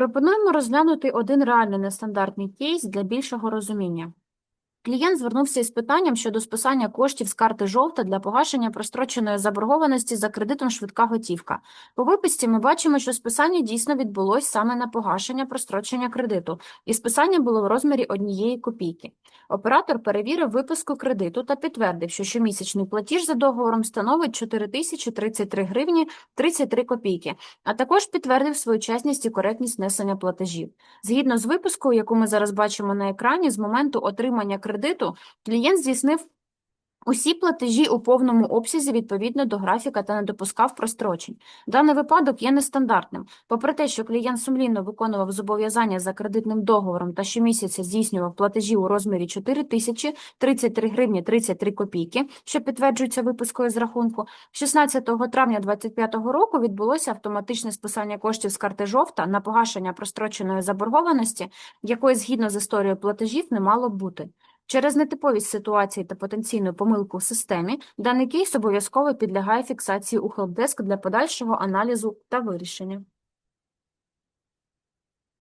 Пропонуємо розглянути один реальний нестандартний кейс для більшого розуміння. Клієнт звернувся із питанням щодо списання коштів з карти «Жовта» для погашення простроченої заборгованості за кредитом «Швидка готівка». По виписці ми бачимо, що списання дійсно відбулось саме на погашення прострочення кредиту, і списання було в розмірі однієї копійки. Оператор перевірив виписку кредиту та підтвердив, що щомісячний платіж за договором становить 4033 гривні 33 копійки, а також підтвердив своєчасність і коректність внесення платежів. Згідно з випискою, яку ми зараз бачимо на екрані, з моменту отримання кредиту клієнт здійснив усі платежі у повному обсязі відповідно до графіка та не допускав прострочень. Даний випадок є нестандартним. Попри те, що клієнт сумлінно виконував зобов'язання за кредитним договором та щомісяця здійснював платежі у розмірі 4 тисячі 33 гривні 33 копійки, що підтверджується випискою з рахунку, 16 травня 2025 року відбулося автоматичне списання коштів з карти «Жовта» на погашення простроченої заборгованості, якої згідно з історією платежів не мало б бути. Через нетиповість ситуації та потенційну помилку в системі даний кейс обов'язково підлягає фіксації у хелпдеск для подальшого аналізу та вирішення.